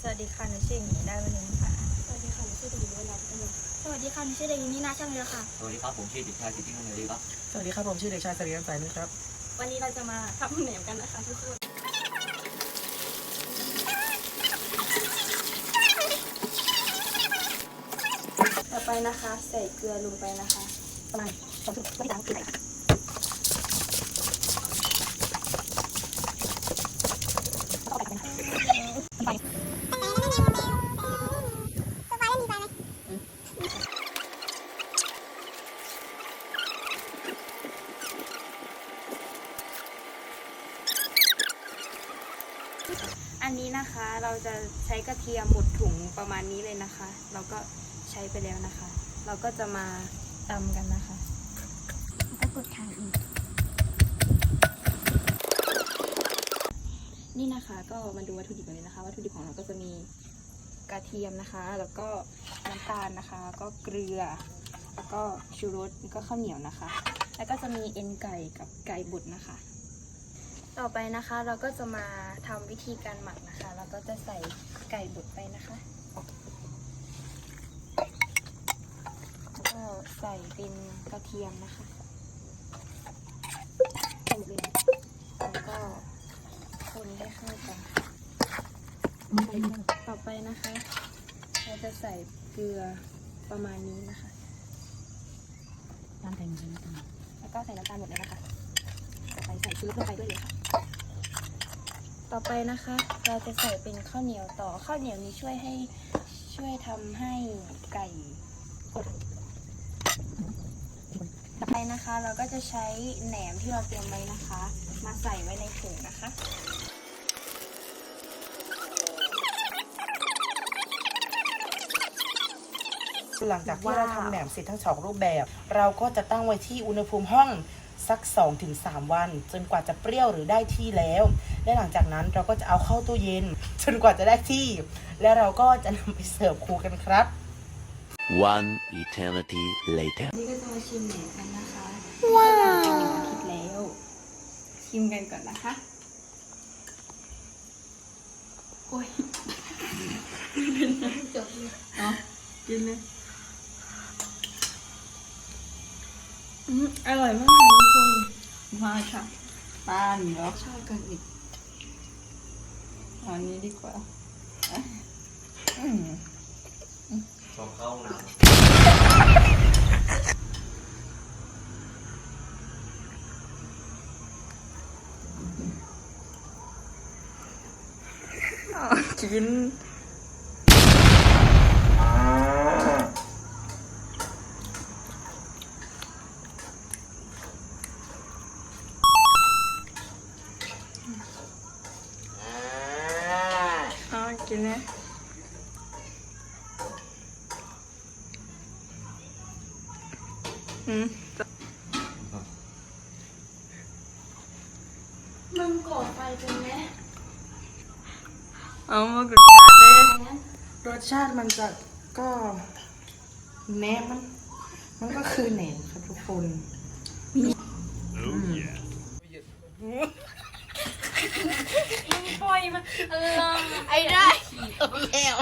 สวัสดีค่ะหนูชื่อหมีได้วันนี้ค่ะสวัสดีค่ะหนูชื่อเด็กหญิงวรัตน์อนุสวัสดีค่ะหนูชื่อเด็กหญิงนินาช่างเรือค่ะ สวัสดีครับผมชื่อเด็กชายสิทธิพันธ์นารีครับ สวัสดีครับผมชื่อเด็กชายสรีรัตน์สายนึกครับ วันนี้เราจะมาทำแหนมกันนะคะทุกคนต่อไปนะคะ ใส่เกลือลงไปนะคะ ประมาณสองถุงไม่ต่างกันค่ะเอาไปกันนะคะไป อันนี้นะคะ เราจะใช้กระเทียมหมดถุงประมาณนี้เลยนะคะ เราก็ใช้ไปแล้วนะคะ เราก็จะมาตำกันนะคะก็กดถ่ายอีก นี่นะคะก็มาดูวัตถุดิบกันเลยนะคะ วัตถุดิบของเราก็จะมีกระเทียมนะคะ แล้วก็น้ำตาลนะคะ ก็เกลือ แล้วก็ชูรสก็ข้าวเหนียวนะคะ แล้วก็จะมีเอ็นไก่กับไก่บดนะคะ ต่อไปนะคะเราก็จะมาทำวิธีการหมักนะคะ เราก็จะใส่ไก่บดไปนะคะแล้วก็ใส่เป็นกระเทียมนะคะใส่เลยแล้วก็คนได้เข้ากันต่อไปนะคะ เราจะใส่เกลือประมาณนี้นะคะน้ำแดงน้ำตาลแล้วก็ใส่น้ำตาลหมดเลยนะคะ ต่อไปใส่ชูรสลงไปด้วยเลยค่ะ ต่อไปนะคะ เราจะใส่เป็นข้าวเหนียวต่อข้าวเหนียวนี้ช่วยให้ช่วยทำให้ไก่อดต่อไปนะคะ เราก็จะใช้แหนมที่เราเตรียมไว้นะคะ มาใส่ไว้ในถุงนะคะหลังจากที่เราทำแหนมเสร็จทั้งสองรูปแบบ เราก็จะตั้งไว้ที่อุณหภูมิห้อง สัก 2-3 วัน จนกว่าจะเปรี้ยวหรือได้ที่แล้ว และหลังจากนั้นเราก็จะเอาเข้าตู้เย็น จนกว่าจะได้ที่ และเราก็จะนำไปเสิร์ฟครูกันครับ One eternity later. นี่ก็จะมาชิมแหนมกันนะคะว้าวคิดแล้ว ชิมกันก่อนนะคะโอ้ยจบเนาะกินเลย อร่อยมากค่ะทุกคนมาค่ะป้านเหรอชอบกันอีกอันนี้ดีกว่าอืมชอบเข้าน้ำกิน อ๋อ กินนะอืมมึงก่อไฟเป็นไหมเอามากดชาร์จเลยรสชาติมันจะก็แหนมมัน มันก็คือแหนมครับทุกคนปล่อยมันเออไอ้ได้ แล้ว